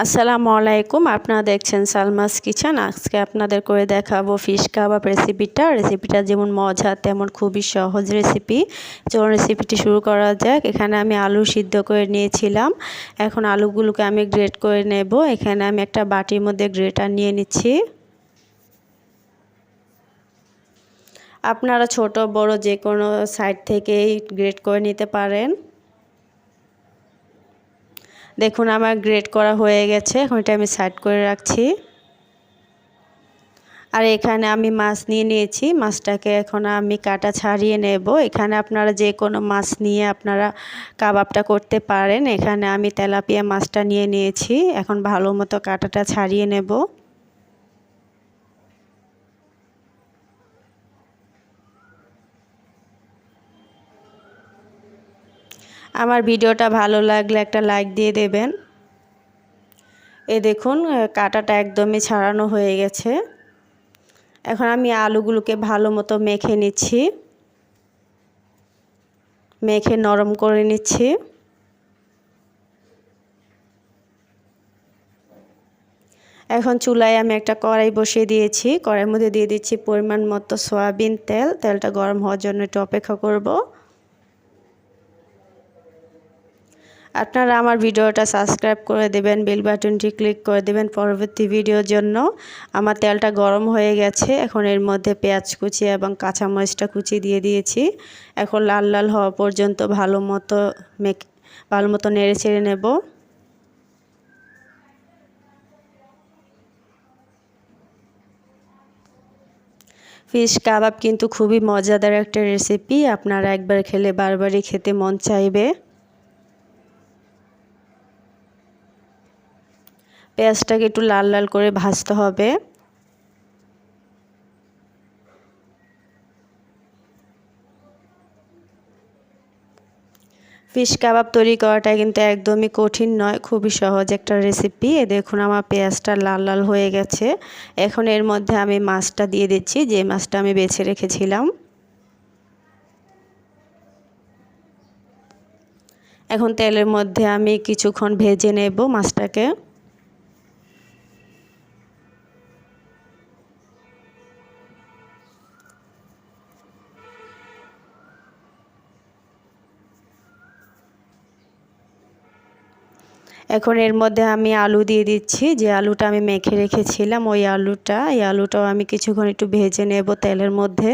আসসালামু আলাইকুম। আপনারা দেখছেন সালমাস কিচেন। আজকে আপনাদের করে দেখাবো ফিশ কাবাব রেসিপিটা। রেসিপিটা যেমন মজা, তেমন খুবই সহজ রেসিপি। চলুন রেসিপিটি শুরু করা যাক। এখানে আমি আলু সিদ্ধ করে নিয়েছিলাম। এখন আলুগুলোকে আমি গ্রেট করে নেব। এখানে আমি একটা বাটির মধ্যে গ্রেটার নিয়ে নিচ্ছি। আপনারা ছোট, বড় যে কোনো সাইড থেকেই গ্রেট করে নিতে পারেন। দেখুন আমার গ্রেড করা হয়ে গেছে, এখন এটা আমি সাইড করে রাখছি। আর এখানে আমি মাছ নিয়ে নিয়েছি মাছটাকে এখন আমি কাটা ছাড়িয়ে নেব। এখানে আপনারা যে কোনো মাছ নিয়ে আপনারা কাবাবটা করতে পারেন। এখানে আমি তেলাপিয়া মাছটা নিয়ে নিয়েছি, এখন ভালো মতো কাটাটা ছাড়িয়ে নেব। আমার ভিডিওটা ভালো লাগলে একটা লাইক দিয়ে দেবেন। এ দেখুন কাটাটা একদমই ছাড়ানো হয়ে গেছে। এখন আমি আলুগুলোকে ভালো মতো মেখে নিচ্ছি। মেখে নরম করে নিচ্ছি। এখন চুলায় আমি একটা কড়াই বসিয়ে দিয়েছি। কড়াইয়ের মধ্যে দিয়ে দিচ্ছি পরিমাণ মতো সয়াবিন তেল। তেলটা গরম হওয়ার জন্য একটু অপেক্ষা করব। আপনারা আমার ভিডিওটা সাবস্ক্রাইব করে দেবেন বেল বাটনটি ক্লিক করে দেবেন পরবর্তী ভিডিওর জন্য। আমার তেলটা গরম হয়ে গেছে, এখন এর মধ্যে পেঁয়াজ কুচি এবং কাঁচামরিচটা কুচি দিয়ে দিয়েছি। এখন লাল লাল হওয়া পর্যন্ত ভালো মতো মেক, ভালো মতো নেড়ে ছেড়ে নেব। ফিশ কাবাব কিন্তু খুবই মজাদার একটা রেসিপি আপনারা একবার খেলে বারবারই খেতে মন চাইবে। পেঁয়াজটাকে একটু লাল লাল করে ভাজতে হবে। ফিশ কাবাব তৈরি করাটা কিন্তু একদমই কঠিন নয়, খুবই সহজ একটা রেসিপি দেখুন আমার পেঁয়াজটা লাল লাল হয়ে গেছে। এখন এর মধ্যে আমি মাছটা দিয়ে দিচ্ছি, যে মাছটা আমি বেছে রেখেছিলাম। এখন তেলের মধ্যে আমি কিছুক্ষণ ভেজে নেব মাছটাকে। এখন এর মধ্যে আমি আলু দিয়ে দিচ্ছি। যে আলুটা আমি মেখে রেখেছিলাম, ওই আলুটা, এই আলুটাও আমি কিছুক্ষণ একটু ভেজে নেব তেলের মধ্যে।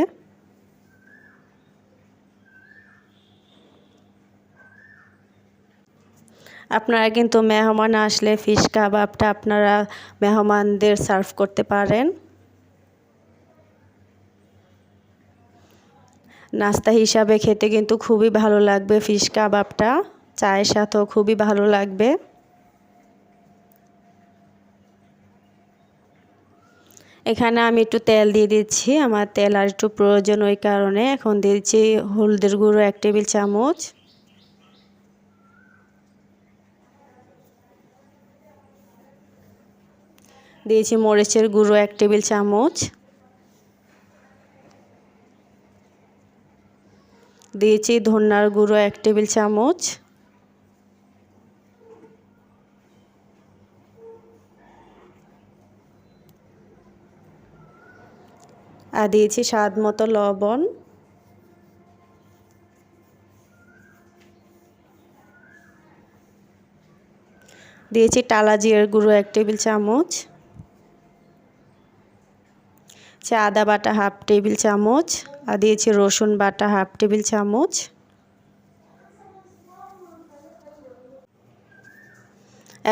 আপনারা কিন্তু মেহমান আসলে ফিশ কাবাবটা আপনারা মেহমানদের সার্ভ করতে পারেন। নাস্তা হিসাবে খেতে কিন্তু খুবই ভালো লাগবে ফিশ কাবাবটা। চায়ের সাথেও খুবই ভালো লাগবে। এখানে আমি একটু তেল দিয়ে দিচ্ছি। আমার তেল আর একটু প্রয়োজন ওই কারণে এখন দিচ্ছি হলদের গুঁড়ো এক টেবিল চামচ। দিয়েছি মরিচের গুঁড়ো এক টেবিল চামচ। দিয়েছি ধন্যার গুঁড়ো এক টেবিল চামচ। আর দিয়েছি স্বাদ মতো লবণ। দিয়েছি টালা জিরের গুঁড়ো এক টেবিল চামচ। আদা বাটা হাফ টেবিল চামচ আর দিয়েছি রসুন বাটা হাফ টেবিল চামচ।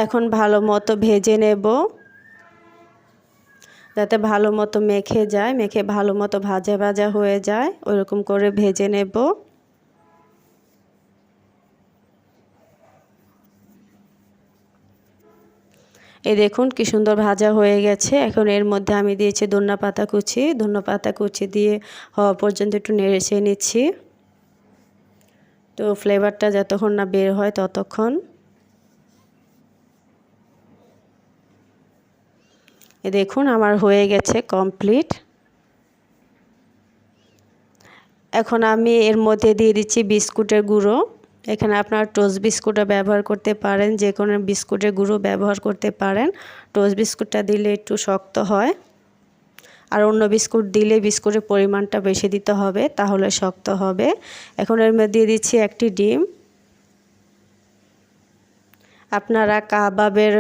এখন ভালো মতো ভেজে নেব। যাতে ভালো মতো মেখে যায়, মেখে ভালো মতো ভাজা ভাজা হয়ে যায়, ওইরকম করে ভেজে নেব। এই দেখুন কি সুন্দর ভাজা হয়ে গেছে। এখন এর মধ্যে আমি দিয়েছি ধন্যা পাতা কুচি। ধন্যা পাতা কুচি দিয়ে হওয়া পর্যন্ত একটু নেড়ে নিচ্ছি। তো ফ্লেভারটা যতক্ষণ না বের হয় ততক্ষণ। এ দেখুন, আমার হয়ে গেছে কমপ্লিট এখন আমি এর মধ্যে দিয়ে দিচ্ছি বিস্কুটের গুঁড়ো। এখানে আপনার টোস্ট বিস্কুটও ব্যবহার করতে পারেন, যে কোনো বিস্কুটের গুঁড়ো ব্যবহার করতে পারেন। টোস্ট বিস্কুটটা দিলে একটু শক্ত হয়। আর অন্য বিস্কুট দিলে বিস্কুটের পরিমাণটা বেশি দিতে হবে, তাহলে শক্ত হবে। এখন এর মধ্যে দিয়ে দিচ্ছি একটি ডিম। আপনারা কাবাবের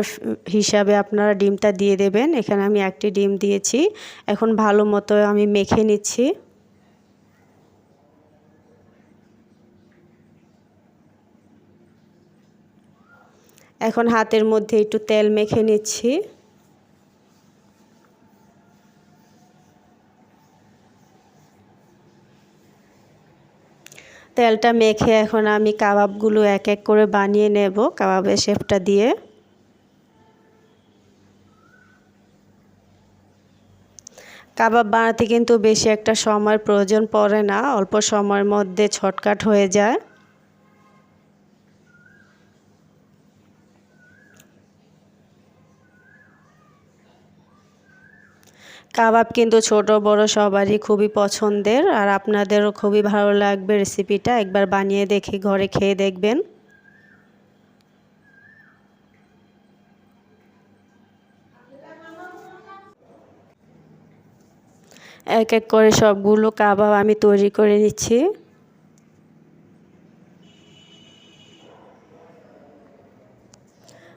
হিসাবে আপনারা ডিমটা দিয়ে দেবেন। এখানে আমি একটি ডিম দিয়েছি। এখন ভালো মতো আমি মেখে নিচ্ছি। এখন হাতের মধ্যে একটু তেল মেখে নিচ্ছি। তেলটা মেখে এখন আমি কাবাবগুলো এক এক করে বানিয়ে নেব কাবাবের শেপটা দিয়ে। কাবাব বানাতে কিন্তু বেশি একটা সময় প্রয়োজন পড়ে না, অল্প সময়ের মধ্যে ছটকাট হয়ে যায়। কাবাব কিন্তু ছোট, বড় সবারই খুবই পছন্দের আর আপনাদেরও খুবই ভালো লাগবে রেসিপিটা একবার বানিয়ে দেখে ঘরে খেয়ে দেখবেন। এক এক করে সবগুলো কাবাব আমি তৈরি করে নিচ্ছি।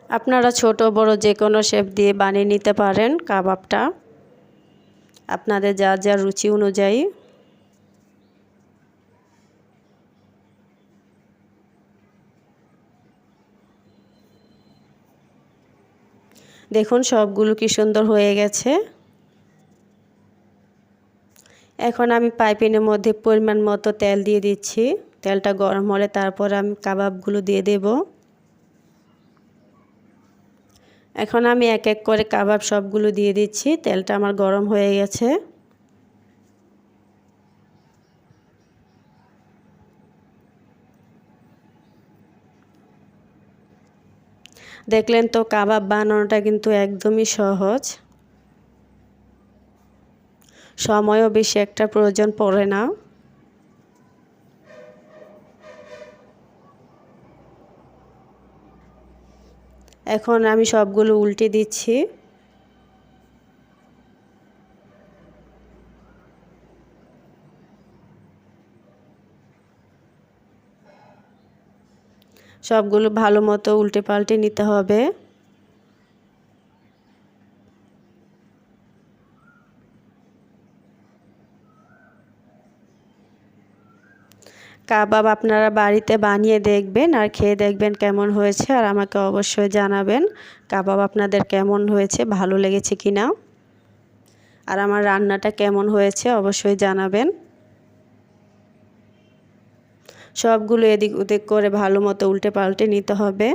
আপনারা ছোট, বড় যে কোনো শেপ দিয়ে বানিয়ে নিতে পারেন কাবাবটা। আপনাদের যা যা রুচি অনুযায়ী। দেখুন, সবগুলো কি সুন্দর হয়ে গেছে। এখন আমি পাইপিনের মধ্যে পরিমাণ মতো তেল দিয়ে দিচ্ছি। তেলটা গরম হলে তারপর আমি কাবাবগুলো দিয়ে দেবো। এখন আমি এক এক করে কাবাব সবগুলো দিয়ে দিচ্ছি। তেলটা আমার গরম হয়ে গেছে। দেখলেন তো কাবাব বানানোটা কিন্তু একদমই সহজ। সময়ও বেশি একটা প্রয়োজন পড়ে না। এখন আমি সবগুলো উল্টে দিচ্ছি। সবগুলো ভালো মতো উল্টে পাল্টে নিতে হবে। কাবাব আপনারা বাড়িতে বানিয়ে দেখবেন আর খেয়ে দেখবেন কেমন হয়েছে আর আমাকে অবশ্যই জানাবেন কাবাব আপনাদের কেমন হয়েছে, ভালো লেগেছে কি না। আর আমার রান্নাটা কেমন হয়েছে অবশ্যই জানাবেন। সবগুলো এদিক ওদিক করে ভালো মতো উল্টে পাল্টে নিতে হবে।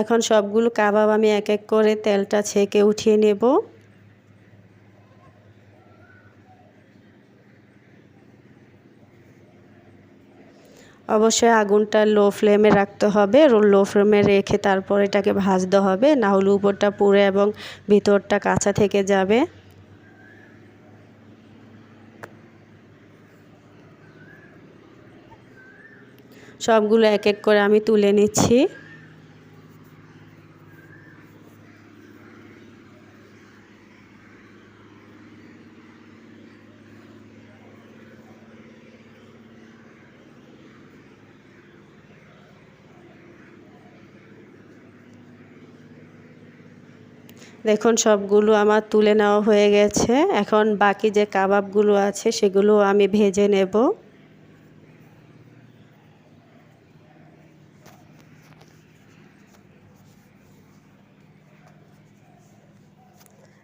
এখন সবগুলো কাবাব আমি এক এক করে তেলটা ছেঁকে উঠিয়ে নেব। অবশ্যই আগুনটা লো ফ্লেমে রাখতে হবে। লো ফ্লেমে রেখে তারপর এটাকে ভাজতে হবে। না হলে উপরটা পুড়ে এবং ভিতরটা কাঁচা থেকে যাবে। সবগুলো এক এক করে আমি তুলে নিচ্ছি। দেখুন, সবগুলো আমার তুলে নেওয়া হয়ে গেছে। এখন বাকি যে কাবাবগুলো আছে, সেগুলো আমি ভেজে নেব।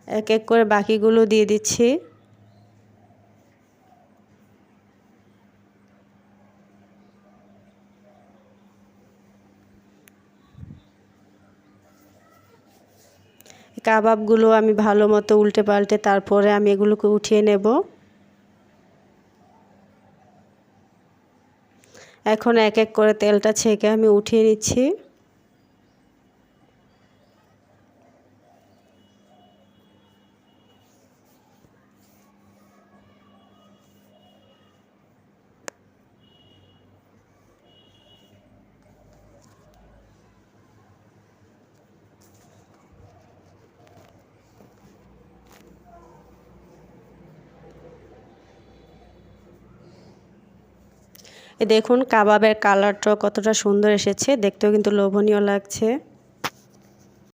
এক এক করে বাকিগুলো দিয়ে দিচ্ছি। কাবাবগুলো আমি ভালো মতো উল্টে পাল্টে তারপরে আমি এগুলোকে উঠিয়ে নেব। এখন এক এক করে তেলটা ছেঁকে আমি উঠিয়ে নিচ্ছি। দেখুন কাবাবের কালারটাও কতটা সুন্দর এসেছে। দেখতেও কিন্তু লোভনীয় লাগছে।